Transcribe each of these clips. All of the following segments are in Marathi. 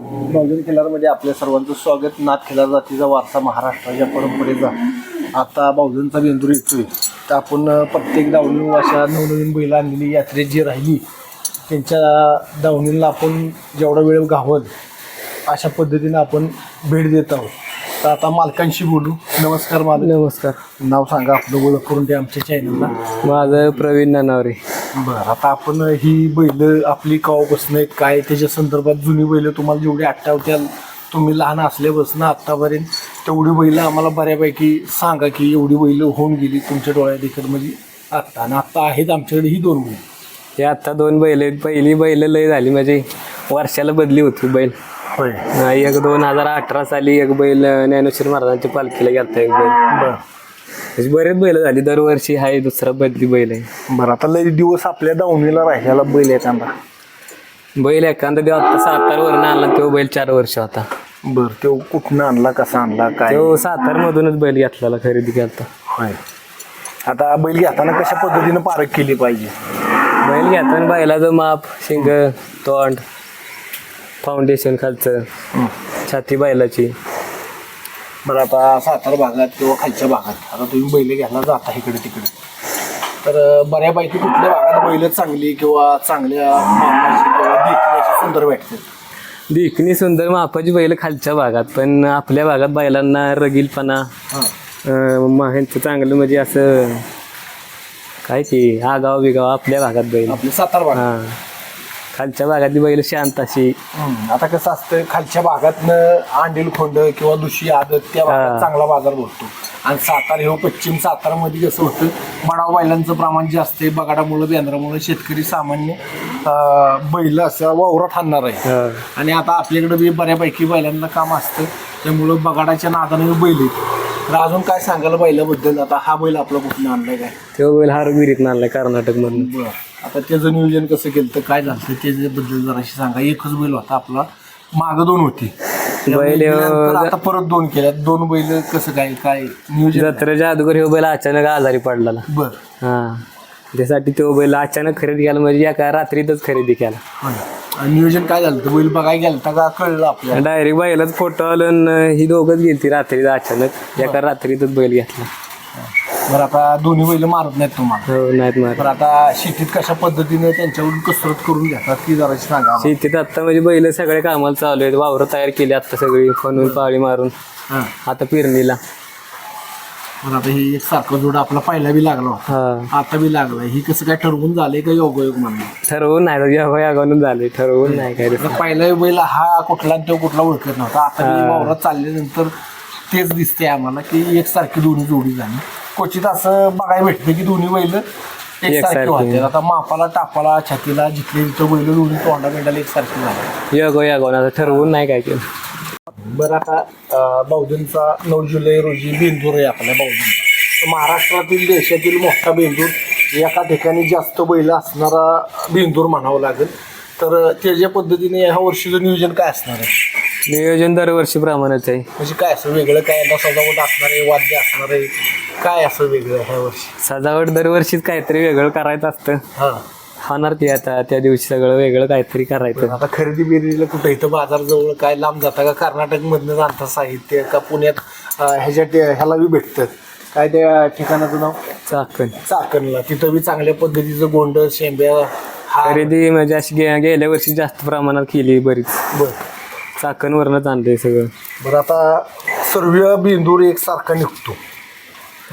बहुजन खिलारमध्ये आपल्या सर्वांचं स्वागत. नाथ खिलार जातीचा वारसा महाराष्ट्राच्या परंपरेचा आता बहुजनचा बेंदूर येतोय. तर आपण प्रत्येक दावणी अशा नवनवीन बैल आणलेली यात्रेत जी राहिली त्यांच्या दावणीला आपण जेवढा वेळ घावल अशा पद्धतीनं आपण भेट देत आहोत. तर आता मालकांशी बोलू. नमस्कार मालक. नमस्कार. नाव सांगा आपलं ओळख करून द्या आमच्या चॅनलला माझं प्रवीण नानावरे. बरं आता आपण ही बैल आपली कवापासून आहेत काय त्याच्या संदर्भात जुनी बैल तुम्हाला जेवढी आठवत्याल तुम्ही लहान असल्यापासून आत्तापर्यंत तेवढी बैल आम्हाला बऱ्यापैकी सांगा की एवढी बैल होऊन गेली तुमच्या डोळ्यात देखत म्हणजे आत्ता. आणि आत्ता आहेत आमच्याकडे ही दोन बैल. हे आता दोन बैल आहेत. पहिली बैल लय झाली म्हणजे वर्षाला बदली होती बैल. होय. एक दोन हजार अठरा साली एक बैल ज्ञानेश्वर महाराजांच्या पालखीला गेलता एक बैल. बरं. अशी बरेच बैल झाली. दरवर्षी हाय दुसरा बदली बैल आहे. बरं आता लई दिवस आपल्या दावणीला राहिलेला बैल आहे त्यांना. बैल एखादा देव आता सातारवरून आणला तो बैल चार वर्ष होता. बरं तो कुठनं आणला कसा आणला काय? तो सातारमधूनच बैल घेतलेला खरेदी होय. आता बैल घेताना कशा पद्धतीनं पारख केली पाहिजे? बैल घेताना बैलाचं माप शिंग तोंड फाउंडेशन खालचं. छाती बैलाची. बरं आता सातारा भागात किंवा खालच्या भागात. आता तुम्ही बैल घ्यायला जाता इकडे तिकडे. तर बऱ्यापैकी कुठल्या भागात बैल चांगली किंवा चांगल्या किंवा देखण्याची सुंदर भेटते? देखणी सुंदर मापाची बैल खालच्या भागात पण आपल्या भागात बैलांना रगीलपणा अं, म- ह्यांचं चांगलं म्हणजे असं काय की आगाव बिगाव आपल्या भागात बैल. आपले सातारा भाग हा. खालच्या भागातली बैल शांत अशी. हं. आता कसं असतं खालच्या भागातनं आंडील खोंड किंवा दुशी आदत त्या भागात हां. चांगला बाजार भरतो. आणि सातारा हे पश्चिम सातारामध्ये कसं होतं बडाव बैलांचं प्रमाण जास्त आहे. बगाडामुळं बेंद्रामुळं शेतकरी सामान्य अं, बैल असं वावरात आणणार आहे. हा. आणि आता आपल्याकडे बी बऱ्यापैकी बैलांना काम असतं. त्यामुळं बगाडाच्या नादाने बैल आहेत तर अजून काय सांगायला बैलाबद्दल? आता हा बैल आपला कुठून आणलाय काय? तो बैल हार विहिरीत आणलाय कर्नाटक मधून आता त्याचं नियोजन कसं केलं तर काय झालं त्याच्याबद्दल जराशी सांगा. एकच बैल होता आपला मागं दोन होती. बैल, आता परत दोन केल्यात. दोन बैल कसं काय काय नियोजन जत्रेच्या अगोदर ह्यो बैल अचानक आजारी पडला बर. हा. त्यासाठी तो बैल अचानक खरेदी केला म्हणजे एका रात्रीतच खरेदी केला. आणि नियोजन काय झालं तर बैल बघायला गेलं का? कळलं आपल्याला? डायरेक्ट बैलाच फोटो आलं आणि ही दोघच गेलती रात्री अचानक. एका रात्रीतच बैल घेतला. बरं आता दोन्ही बैल मारत नाहीत तुम्हाला. हो नाहीत मार तर आता शेतीत कशा पद्धतीने त्यांच्याकडून कसरत करून घेतात ती जराशी सांगा आम्हाला. शेतीत आता म्हणजे बैल सगळे कामाला चालू आहेत. वावरं तयार केली आता सगळी फणून पाळी मारून. हां. आता पेरणीला. बरं आता हे एक सारखं जोड आपला पहिला बी लागला होता. हा. आता बी लागलाय. ही कसं काय ठरवून झालंय का योगायोग म्हणून? ठरवून नाही या वयागावून झाले ठरवून नाही काय आता पहिला बैल हा कुठला आणि तो कुठला ओळखत नव्हता. आता मी वावरात चालल्यानंतर तेच दिसते आम्हाला की एकसारखी दोन्ही जोडी झाली. क्वचित असं बघायला भेटतं की दोन्ही बैल एकसारखी एकसारखी. होते आता मापाला टापाला छातीला जिथले जिथं बैल दोन्ही तोंडा बेंडाला एकसारखी झाली. यागवून आता ठरवून नाही काय केलं. बरं आता बहुजनचा नऊ जुलै रोजी बेंदूर आहे आपल्या तर महाराष्ट्रातील देशातील मोठा बेंदूर. एका ठिकाणी जास्त बैल असणारा बेंदूर म्हणावं लागेल. तर त्याच्या पद्धतीने ह्या वर्षीचं नियोजन काय असणार आहे? नियोजन दरवर्षी प्रमाणेच आहे. म्हणजे काय असं वेगळं काय यंदा सजावट असणार आहे वाद्य असणार आहे? काय असं वेगळं ह्या वर्षी? सजावट दरवर्षीच काहीतरी वेगळं करायचं असतं. हां. होणार ती आता त्या दिवशी सगळं वेगळं काहीतरी करायचं. आता खरेदी बिरेदीला कुठं इथं बाजार जवळ काय लांब जाता का? कर्नाटकमधनं जाणता साहित्य का पुण्यात अं, ह्याच्या ते- ह्याला बी भेटतं काय त्या ठिकाणाचं नाव? चाकण. चाकणला. तिथं बी चांगल्या पद्धतीचं गोंड शेंब्या हा खरेदी म्हणजे अशी गे- गेल्या वर्षी जास्त प्रमाणात केली बरीच. बर. चाकणवरनंच आणलंय सगळं. बरं आता सर्व बिंदूर एकसारखा निघतो.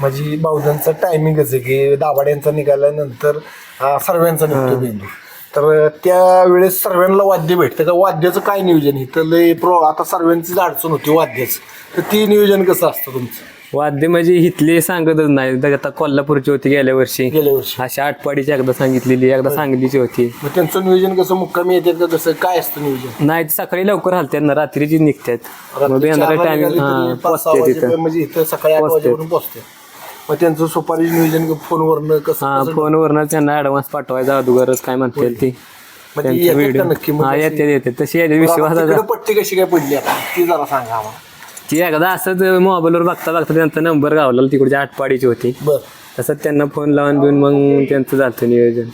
म्हणजे बावधांचं टायमिंगच आहे की दाभाड्यांचा निघाल्यानंतर अं, सर्वांचा निघतो बिंदूर. तर त्यावेळेस सर्वांना वाद्य भेटतं. तर वाद्याचं काय नियोजन इथं लय प्रो आता सर्वांचीच अडचण होती वाद्याचं. तर ती नियोजन कसं असतं तुमचं? वाद्य म्हणजे इथले सांगतच नाही. तर आता कोल्हापूरची होती गेल्या वर्षी. गेल्या वर्षी. अशा आठपाडीची एकदा सांगितलेली एकदा सांगलीची होती. मग त्यांचं नियोजन कसं? मुक्कामी येतात का कसं? काय असतं नियोजन? नाही सकाळी लवकर हलतात ना रात्रीची निघतात. मग टायमिंग निघाली हा तरी पाच सहा पोचते वाजेपर्यंत तिथं. म्हणजे इथं सकाळी आठ पोचते. वाजेपर्यंत पोचते. मग त्यांचं सुपारी नियोजन फोनवरनं कसं हा कसं- फोनवरनं त्यांना ऍडव्हान्स पाठवायचा अगोदरच काय म्हणतील ती. मग ती त्यांचा येतात व्हिडिओ का नक्की? मग हा? येते येते तशी येते विश्वासाचा तिकडं पट्टी कशी काय पडली आता? ती जरा सांगा आम्हाला. ती एकदा असंच मोबाईलवर बघता बघता त्यांचा नंबर गावला तिकडची आठपाडीची होती. बर. तसं त्यांना फोन लावून बिन मग त्यांचं जातं नियोजन.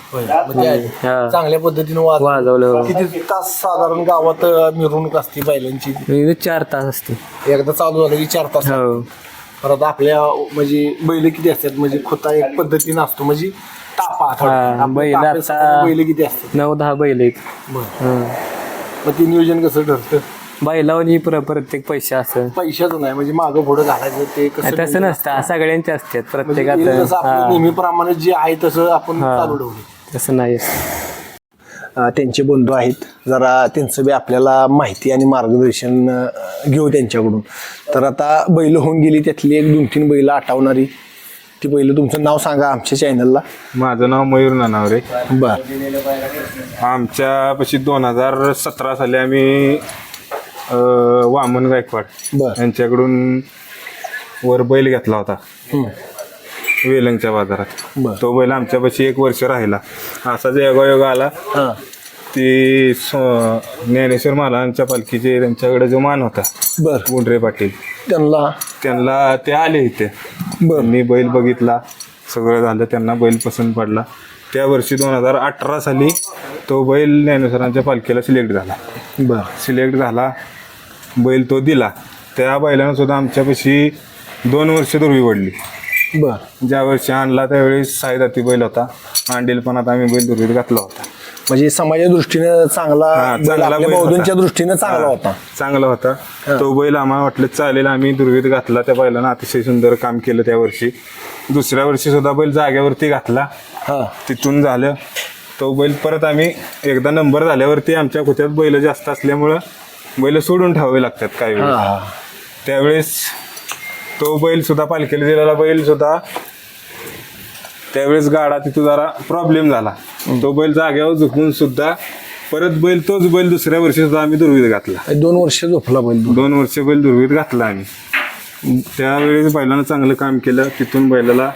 हा. चांगल्या पद्धतीने वाज वाजवलं. किती तास साधारण गावात अं, मिरवणूक असते बैलांची? म्हणजे चार तास असते. एकदा चालू झालं की चार तास हो. परत आपल्या म्हणजे बैल किती असतात? म्हणजे खुता एक पद्धतीने असतो. म्हणजे तापा थोडा. हा, आपल्या बैल बैल किती असतात? नऊ दहा बैल आहेत. बरं. हं. मग ते नियोजन कसं ठरतं? बैलावर ही प्र प्रत्येक पैसे असं. पैशाचं नाही म्हणजे मागं पुढं घालायचं ते कसं तसं नसतं सगळ्यांचे असतात म्हणजे प्रत्येकाचं. आपलं हा, नेहमीप्रमाणे जे आहे तसं आपण चालू ठेवलं तसं नाही. अ, त्यांचे बंधू आहेत. जरा त्यांचं बी आपल्याला माहिती आणि मार्गदर्शन अ, घेऊ त्यांच्याकडून. तर आता बैल होऊन गेली त्यातली एक दोन तीन बैल आठवणारी. ती बैल तुमचं नाव सांगा आमच्या चॅनलला माझं नाव मयूर नानावरे. बर. आमच्या पशी दोन हजार सतरा साली आम्ही अं, वामन गायकवाड बर. यांच्याकडून वर बैल घेतला होता. वेलंगच्या बाजारात. बर. तो बैल आमच्यापाशी एक वर्ष राहिला. असा जे योगायोग आला हां. ती स्व- ज्ञानेश्वर महाराजांच्या पालखीचे त्यांच्याकडे जो मान होता बर. गुंडरे पाटील त्यांना? त्यांना ते आले इथे. बर. मी बैल बघितला सगळं झालं त्यांना बैल पसंत पडला. त्या वर्षी दोन हजार अठरा साली तो बैल ज्ञानेश्वरांच्या पालखीला सिलेक्ट झाला. बर. सिलेक्ट झाला बैल तो दिला. त्या बैलानं सुद्धा आमच्यापाशी दोन वर्ष दुर्वी पडली. बर. ज्या वर्षी आणला त्यावेळेस साईदाती बैल होता. अंडीलपणात आम्ही बैल दुर्वीत घातला होता. म्हणजे समाजा दृष्टीनं चांगला हा, बैल चांगला आपल्या बैल होता. बौद्धंच्या दृष्टीनं चांगला होता. चांगला होता. तो बैल आम्हाला वाटलं चालेल आम्ही दुर्वीत घातला. त्या बैलानं अतिशय सुंदर काम केलं त्या वर्षी. दुसऱ्या वर्षी सुद्धा बैल जागेवरती घातला. हा. तिथून झालं. तो बैल परत आम्ही एकदा नंबर झाल्यावरती आमच्या कुत्यात बैल जास्त असल्यामुळं बैल सोडून ठेवावे लागतात काही वेळेस. त्यावेळेस तो बैल सुद्धा पालखीला दिलेला बैल सुद्धा त्यावेळेस गाडा तिथं जरा प्रॉब्लेम झाला. तो बैल जाग्यावर झुकून सुद्धा परत बैल तोच बैल दुसऱ्या वर्षी सुद्धा आम्ही दुर्वीत घातला. दोन वर्ष झोपला बैल. दोन वर्ष बैल दुर्वीत घातला आम्ही. त्यावेळेस बैलानं चांगलं काम केलं. तिथून बैलाला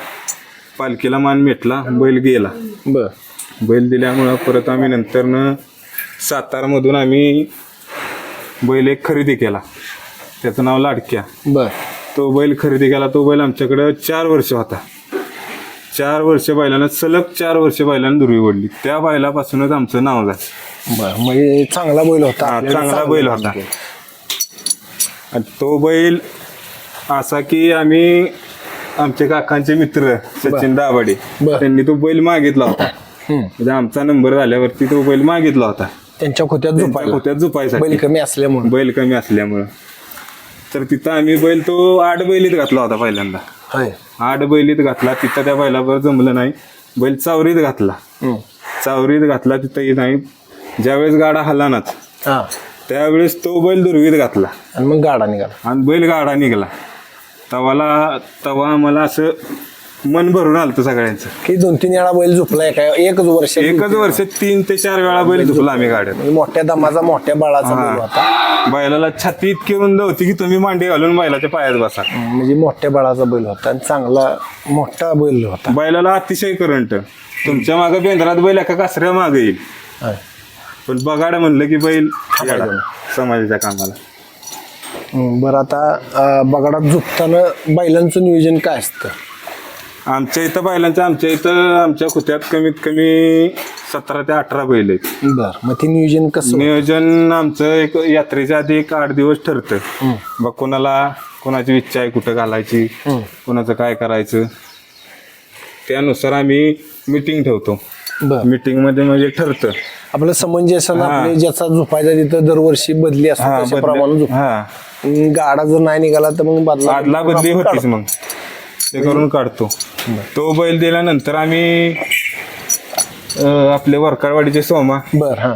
पालखीला मान मिटला. बैल गेला. बर. बैल दिल्यामुळं परत आम्ही नंतरनं सातारमधून आम्ही बैल एक खरेदी केला. त्याचं नाव लाडक्या. बर. तो बैल खरेदी केला. तो बैल आमच्याकडं चार वर्ष होता. चार वर्ष बैलानं सलग चार वर्ष बैलानं दुर्वी ओढली. त्या बैलापासूनच आमचं नाव झालं. बर म्हणजे चांगला बैल होता. हा, आपल्याला चांगला बैल होता. आणि तो बैल असा की आम्ही आमचे काकांचे मित्र सचिन दाभाडे बर. त्यांनी तो बैल मागितला होता. हम्म. म्हणजे आमचा नंबर झाल्यावरती तो बैल मागितला होता. त्यांच्या खोत्यात त्यांच्या झोपायला. खोत्यात झोपायसाठी. बैल कमी असल्यामुळे. बैल कमी असल्यामुळं. तर तिथं आम्ही बैल तो आठ बैलीत घातला होता पहिल्यांदा. होय. आठ बैलीत घातला तिथं त्या बैलावर जमलं नाही. बैल चावरीत घातला. हम्म. चावरीत घातला तिथं नाही. ज्यावेळेस गाडा हलानाच हा. त्यावेळेस तो बैल दुर्वीत घातला. आणि मग गाडा निघाला. आणि बैल गाडा निघाला. तवाला तवा मला असं मन भरून आलं होतं सगळ्यांचं. की दोन तीन वेळा बैल झोपलाय काय? एकच वर्ष एकच वर्ष तीन ते चार वेळा बैल झुकला आम्ही गाड्यात. म्हणजे मोठ्या दमाचा मोठ्या बाळाचा बैल होता. बैलाला छाती इतकी रुंद होती की तुम्ही मांडी घालून बैलाच्या पायात बसा. म्हणजे मोठ्या बाळाचा बैल होता आणि चांगला मोठा बैल होता. बैलाला अतिशय करंट. तुमच्या मागे बेंद्रात बैल एका कासऱ्या मागे येईल. होय. पण बगाड म्हणलं की बैल समाजाच्या कामाला. हम्म, बरं आता अं, बगाडात झोपताना बैलांचं नियोजन काय असतं? आमच्या इथं बैलांच्या आमच्या इथं आमच्या खुत्यात कमीत कमी सतरा ते अठरा बैल आहेत. बर मग ते नियोजन कसं? नियोजन आमचं एक यात्रेच्या आधी एक आठ दिवस ठरतं. बघ कोणाला कोणाची इच्छा आहे कुठं घालायची कोणाचं काय करायचं. त्यानुसार आम्ही मिटिंग ठेवतो. बर. मिटिंगमध्ये म्हणजे ठरतं. आपलं समंजसन. आपले ज्याचा झोपायचा तिथं दरवर्षी बदली असते हा त्याच्याप्रमाणे झोप. हा. गाडा जर नाही निघाला तर मग बदला आदला बदली होतीच. मग. ते करून काढतो. तो बैल दिल्यानंतर आम्ही आपले वरकारवाडीचे सोमा बर हा.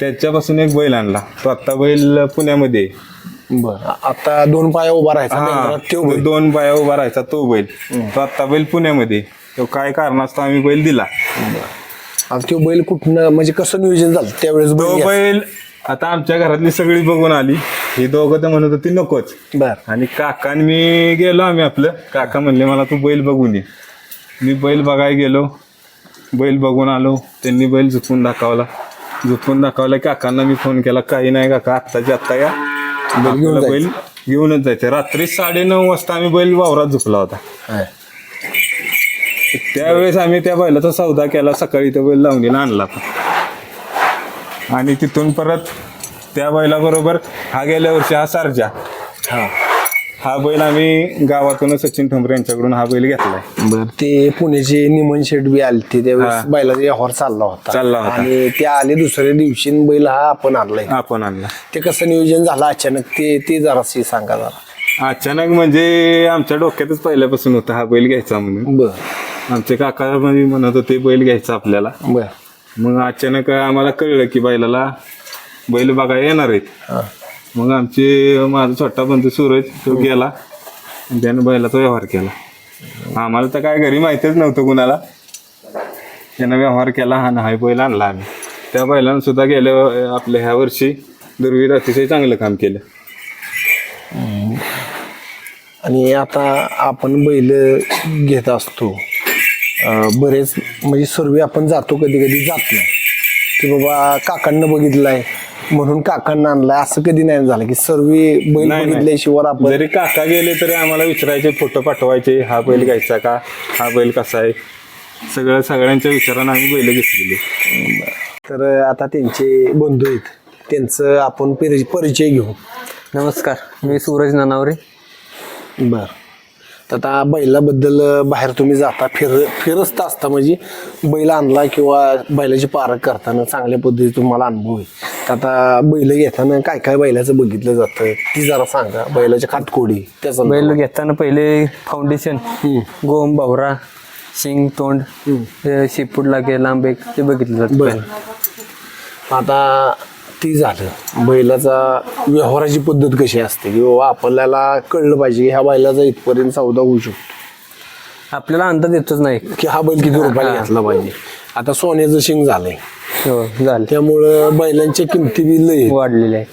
त्याच्यापासून एक बैल आणला. तो आता बैल पुण्यामध्ये आहे. बर आता दोन पाया उभा राहायचा हा, बेंद्रात त्यो बैल. दोन पाया उभा राहायचा तो बैल. तो आता बैल पुण्यामध्ये आहे. तो काय कारणास्तव आम्ही बैल दिला? आता त्यो बैल कुठनं म्हणजे कसं नियोजन झालं? त्यावेळेस तो. बैल आता आमच्या घरातली सगळी बघून आली. ही दोघं तर म्हणत होती नकोच. बर. आणि काका आणि मी गेलो आम्ही आपलं. काका म्हणले मला तू बैल बघून ये. मी बैल बघायला गेलो. बैल बघून आलो. त्यांनी बैल झुकून दाखवला. झुकून दाखवला काकांना मी फोन केला काही नाही काका आत्ताच्या आत्ता या. बैल घेऊन बैल घेऊनच जायचं. रात्री साडे नऊ वाजता आम्ही बैल वावरात झुकला होता. त्यावेळेस आम्ही त्या बैलाचा सौदा केला. सकाळी तो बैल लावणीला आणला. आणि तिथून परत त्या बैलाबरोबर हा गेल्या वर्षी हा सारजा. हा. हा बैल आम्ही गावातून सचिन ठोंबरे यांच्याकडून हा बैल घेतलाय. बर ते पुण्याचे निमन शेठ बी आले ते त्यावेळेस हा. बैलाचा व्यवहार चालला होता. चालला होता. आणि ते आले दुसऱ्या दिवशी आणि बैल हा आपण आणलाय. आपण आणला. ते कसं नियोजन झालं अचानक ते ते जराशी सांगा जरा. अचानक म्हणजे आमच्या डोक्यातच पहिल्यापासून होता हा बैल घ्यायचा म्हणून. बर. आमचे काका म्हणजे म्हणत होते बैल घ्यायचा आपल्याला. बर. मग अचानक आम्हाला कळलं की बैलाला बैल बघायला येणार आहेत. हा. मग आमचे माझा छोटा बंधू सूरज तो गेला. आणि त्याने बैलाचा व्यवहार केला. आम्हाला तर काय घरी माहितीच नव्हतं कुणाला. त्यानं व्यवहार केला हा नाही बैल आणला आम्ही. त्या बैलानं सुद्धा गेल्या आपल्या ह्या वर्षी दुर्वीर अतिशय चांगलं काम केलं. आणि आता आपण बैल घेत असतो. बरेच म्हणजे सर्व आपण जातो कधी कधी जात नाही. की बाबा काकांना बघितलाय म्हणून काकांना आणलाय. असं कधी नाही झालं की सर्व बैल नाही, नाही. बघितल्याशिवाय आपण जरी काका गेले तरी आम्हाला विचारायचे फोटो पाठवायचे हा बैल घ्यायचा का? हा बैल कसा आहे? सगळं सगळ्यांच्या विचारानं आम्ही बैल घेतलेली. तर आता त्यांचे बंधू आहेत. त्यांचं आपण परि- परिचय घेऊ. नमस्कार. मी सूरज नानावरे. बर. तर आता बैलाबद्दल बाहेर तुम्ही जाता फिर फिरसता असता म्हणजे बैल आणला किंवा बैलाची पारख करताना चांगल्या पद्धतीने तुम्हाला अनुभव आहे तर आता बैल घेताना काय काय बैलाचं बघितलं जातं? ती जरा सांगा. बैलाच्या खातकोडी त्याचा बैल घेताना पहिले फाउंडेशन गोम बावरा शिंग तोंड हे शेपूट लागे लांबे ते बघितलं जातं. आता ती झालं. बैलाचा व्यवहाराची पद्धत कशी असते? की बाबा आपल्याला कळलं पाहिजे की ह्या बैलाचा इथपर्यंत सौदा होऊ शकतो. आपल्याला अंदाज येतच नाही की हा बैल किती रुपयाला घेतला पाहिजे? आता सोन्याचं शिंग झालंय. हो झालं. त्यामुळं बैलांच्या किमती बी लय आहेत. वाढलेले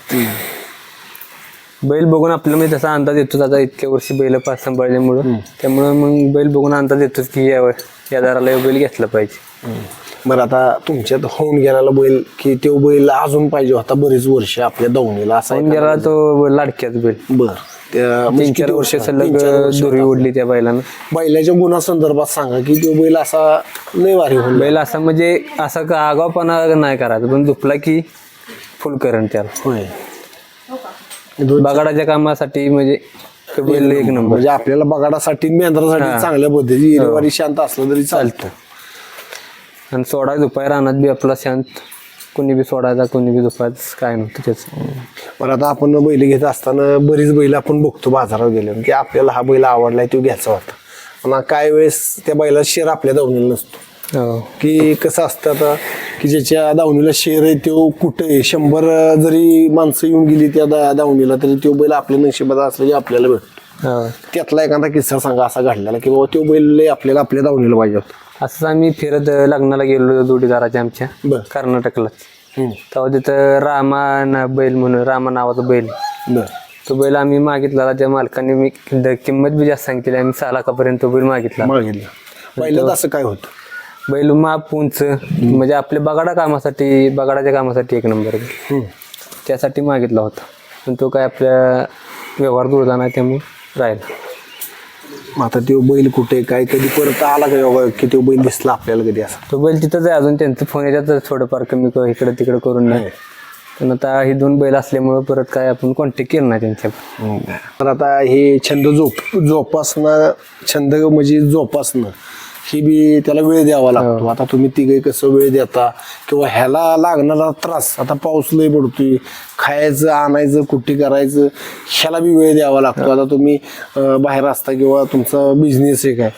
बैल बघून आपल्याला म्हणजे तसा अंदाज येतोच. आता इतक्या वर्षी बैल पाच सांभाळल्यामुळं. त्यामुळं मग बैल बघून अंदाज येतोच की या या दाराला हे बैल घेतला पाहिजे. बरं आता तुमच्यात होऊन गेलेला बैल की तो बैल अजून पाहिजे होता बरीच वर्ष आपल्या दावणीला असा गेला तो लाडक्याच बैल. बर त्या म्हणजे तीन किती चार वर्ष तीन सलग चार वर्ष दुरी ओढली त्या बैलानं. बैलाच्या गुणासंदर्भात सांगा की तो बैल असा लय भारी होऊन बैल असा म्हणजे असा का आगावपणा नाही करायचा पण झोपला की फुल करंट त्याला. होय. दोन- बगाडाच्या कामासाठी म्हणजे तो बैल एक नंबर. म्हणजे आपल्याला बगाडासाठी मेंढरासाठी चांगल्या पद्धती इरेवारी शांत असलं तरी चालतं. आणि सोडा दुपारी रानात बी आपला शांत कोणी बी सोडायचा कोणी बी दुपायचं काय नव्हतं त्याचं बरं आता आपण बैल घेत असताना बरीच बैल आपण बघतो बाजारात गेले. की आपल्याला हा बैल आवडलाय तो घ्यायचा होता. पण काय वेळेस त्या बैला शेर आपल्या दावणीला नसतो. हो. की कसं असतं आता की ज्याच्या दावणीला शेर आहे तो कुठं आहे शंभर जरी माणसं येऊन गेली त्या दा दावणीला तरी तो बैल आपल्या नशिबात असलं की आपल्याला भेटतो हो. त्यातला एखादा किस्सा सांगा असा घडलेला की बाबा तो बैल लय आपल्याला आपल्या दावणीला पाहिजे होता. असंच आम्ही फिरत लग्नाला गेलो जोडीदाराच्या आमच्या कर्नाटकला. तेव्हा तिथं रामा ना बैल म्हणून रामा नावाचा बैल. तो बैल आम्ही मागितला त्या मालकाने मी किंमत बी जास्त सांगितली आम्ही सहा लाखापर्यंत तो बैल मागितला. पहिलं असं काय होतं? बैल माप उंच म्हणजे आपल्या बगाडा कामासाठी बगाडाच्या कामासाठी एक नंबर बैल. त्यासाठी मागितला होता. पण तो काय आपल्या व्यवहार जुळला नाही त्यामुळे राहिला. मग आता तो बैल कुठे काय कधी परत आला का बाबा की तो बैल दिसला आपल्याला कधी असा? तो बैल तिथंच आहे अजून त्यांचं फोन याच्यात थोडंफार कमी क- इकडं तिकडं करून नाही. पण आता ही दोन बैल असल्यामुळं परत काय आपण कॉन्टॅक्ट केलं नाही त्यांच्या. तर आता हे छंद जोप जोपासणं छंद म्हणजे जोपासणं ही बी त्याला वेळ द्यावा लागतो. आता तुम्ही तिघे कसं वेळ देता किंवा ह्याला लागणारा त्रास आता पाऊस लय पडतोय खायचं आणायचं कुट्टी करायचं ह्याला बी वेळ द्यावा लागतो. आता तुम्ही बाहेर असता किंवा तुमचा बिझनेस आहे काय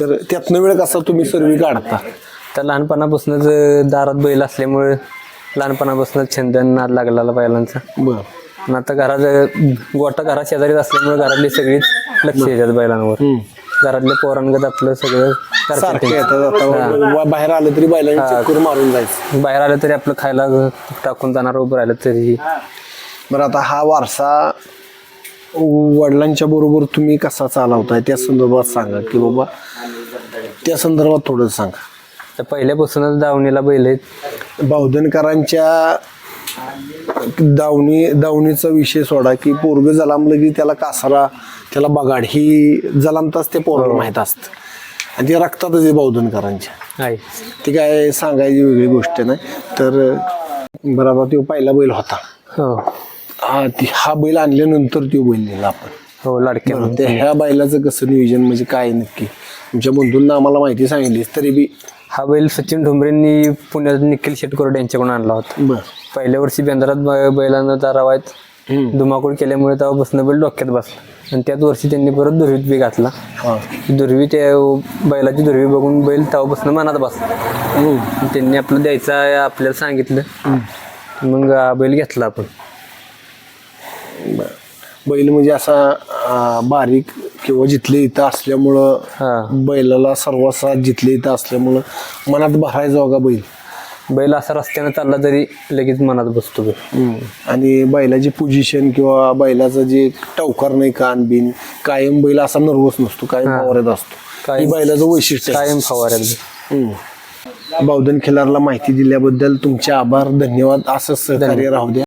तर त्यातनं वेळ कसा तुम्ही सर्व काढता? तर लहानपणापासूनच दारात बैल असल्यामुळे लहानपणापासूनच छंद नाद लागलेला बैलांचा. बरं. आता घरात गोटा घरात शेजारीच असल्यामुळे घरातली सगळीच लक्ष देतात बैलांवर. घरातल्या पोरांगत आपलं सगळं करतात सारखं ते. येतात आता. वा- बाहेर आलं तरी बैलांनी चक्कर मारून जायचं बाहेर आलं तरी आपलं खायला टाकून जाणार उभं राहिलं तरी. बरं आता हा वारसा वडिलांच्या बरोबर तुम्ही कसा चालवताय? त्या संदर्भात सांगा की बाबा त्या संदर्भात थोडं सांगा. तर पहिल्यापासूनच दावणीला बैल आहेत. बावधनकरांच्या दावणी दावणीचा विषय सोडा की पोरग जलामलं की त्याला कासारा त्याला बगाड ही जलामताच ते पोराला माहीत असतं. आणि ते रक्तातच आहे बौद्धनकरांच्या. ती काय सांगायची वेगळी गोष्ट नाही. तर बरोबर तो पहिला बैल होता. हो. हा ती हा बैल आणल्यानंतर तो बैल नेला आपण. हो लाडक्या. त्या ह्या बैलाचं कसं नियोजन म्हणजे काय नक्की? तुमच्या बंधूंना आम्हाला माहिती सांगितली तरी बी. हा बैल सचिन ठोंबरेंनी पुण्यात निखिल शेटकोरड यांच्याकडून आणला होता. बर. पहिल्या वर्षी बेंद्रात बैलांना तारावायत धुमाकूळ केल्यामुळे तेव्हापासून बैल डोक्यात बसला. आणि त्याच वर्षी त्यांनी परत दुर्वीत बी घातला. दुर्वी त्या बैलाची दुर्वी बघून बैल तेव्हापासून मनात बसला. त्यांनी आपलं द्यायचं आपल्याला सांगितलं. मग बैल घेतला आपण. बैल म्हणजे असा बारीक किंवा जिथले इथं असल्यामुळं हा. बैलाला सर्वात जिथले इथं असल्यामुळं मनात भरायचा बघा बैल. बैल असा रस्त्यानं चालला तरी लगेच मनात बसतो बैल. आणि बैलाची पोझिशन किंवा बैलाचं जे टवकार नाही कान बिन कायम बैल असा नर्वस नसतो कायम. फवारत असतो कायम- ही बैलाचं वैशिष्ट्य आहे. कायम. हम्म. बावधन खिलारला माहिती दिल्याबद्दल तुमचे आभार धन्यवाद असंच सहकार्य राहू द्या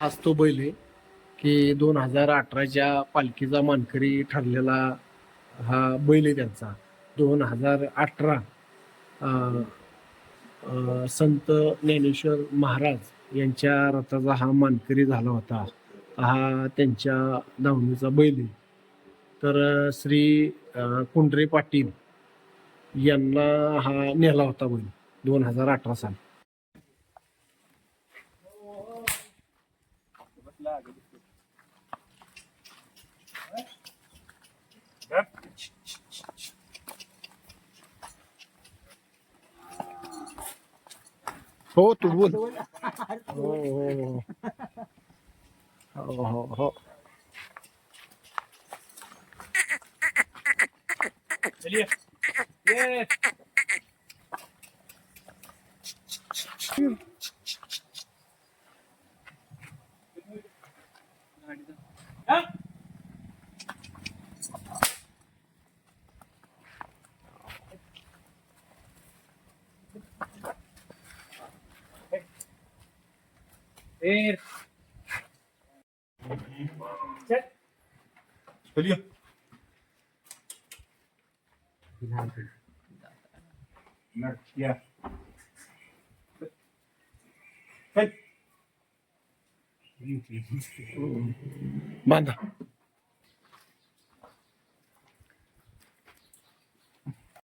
आज तो बैल आहे की दोन हजार अठराच्या पालखीचा मानकरी ठरलेला हा बैल आहे त्यांचा. दोन हजार अठरा संत ज्ञानेश्वर महाराज यांच्या रथाचा हा मानकरी झाला होता. हा त्यांच्या धावणीचा बैल आहे. तर श्री कुंडरे पाटील यांना हा नेला होता बैल दोन हजार अठरा साल. हो तू बोल हो हो हो. हो हो हो चलिए या बांधा